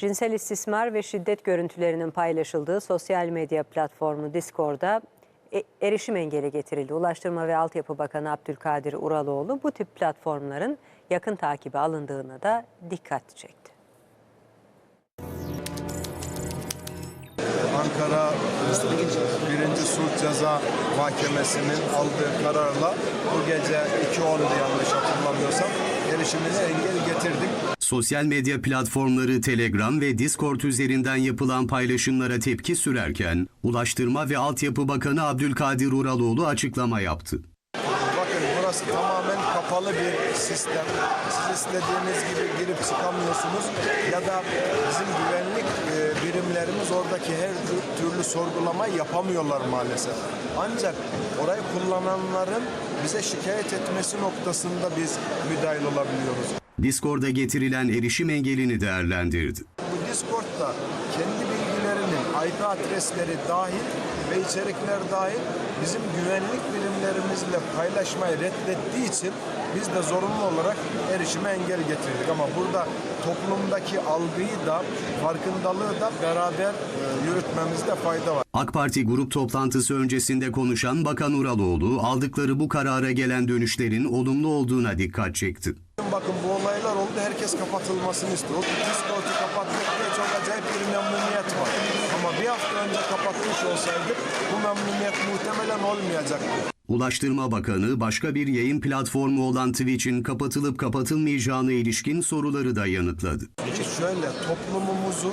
Cinsel istismar ve şiddet görüntülerinin paylaşıldığı sosyal medya platformu Discord'a e- erişim engeli getirildi. Ulaştırma ve Altyapı Bakanı Abdülkadir Uraloğlu bu tip platformların yakın takibe alındığına da dikkat çekti. Ankara 1. Sulh Ceza Mahkemesi'nin aldığı kararla bu gece 2.10'du yanlış hatırlamıyorsam erişimine engel getirdik. Sosyal medya platformları Telegram ve Discord üzerinden yapılan paylaşımlara tepki sürerken, Ulaştırma ve Altyapı Bakanı Abdülkadir Uraloğlu açıklama yaptı. Bakın burası tamamen kapalı bir sistem. Siz istediğiniz gibi girip çıkamıyorsunuz ya da bizim güvenlik e, birimlerimiz oradaki her tür- türlü sorgulamayı yapamıyorlar maalesef. Ancak orayı kullananların bize şikayet etmesi noktasında biz müdahil olabiliyoruz. Discord'a getirilen erişim engelini değerlendirdi. Bu Discord'da kendi bilgilerinin IP adresleri dahil ve içerikler dahil bizim güvenlik birimlerimizle paylaşmayı reddettiği için biz de zorunlu olarak erişime engel getirdik. Ama burada toplumdaki algıyı da farkındalığı da beraber e, yürütmemizde fayda var. AK Parti grup toplantısı öncesinde konuşan Bakan Uraloğlu, aldıkları bu karara gelen dönüşlerin olumlu olduğuna dikkat çekti. Bakın bu olaylar oldu herkes kapatılmasını istiyor. Discord'u kapattık diye çok acayip bir memnuniyet var. Ama bir hafta önce kapatmış olsaydık bu memnuniyet muhtemelen olmayacaktı. Ulaştırma Bakanı başka bir yayın platformu olan Twitch'in kapatılıp kapatılmayacağına ilişkin soruları da yanıtladı. Şöyle toplumumuzu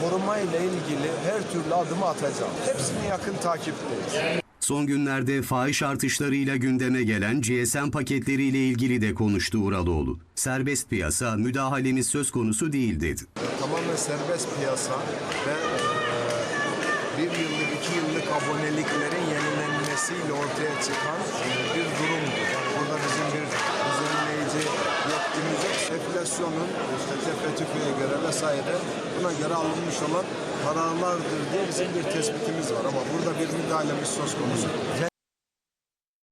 korumayla ilgili her türlü adımı atacağım. Hepsini yakın takipteyiz. Son günlerde fahiş artışlarıyla gündeme gelen GSM paketleriyle ilgili de konuştu Uraloğlu. Serbest piyasa müdahalemiz söz konusu değil dedi. Tamamen serbest piyasa ve e, bir yıllık, iki yıllık aboneliklerin yenilenmesiyle ortaya çıkan bir durumdu. Yani burada bizim bir düzenleyici yetkimiz yok. Enflasyonun TFTÜ'ye göre vesaire buna göre alınmış olan kararlardır diye bizim bir tespitimiz var. Ama burada bir müdahalemiz söz konusu.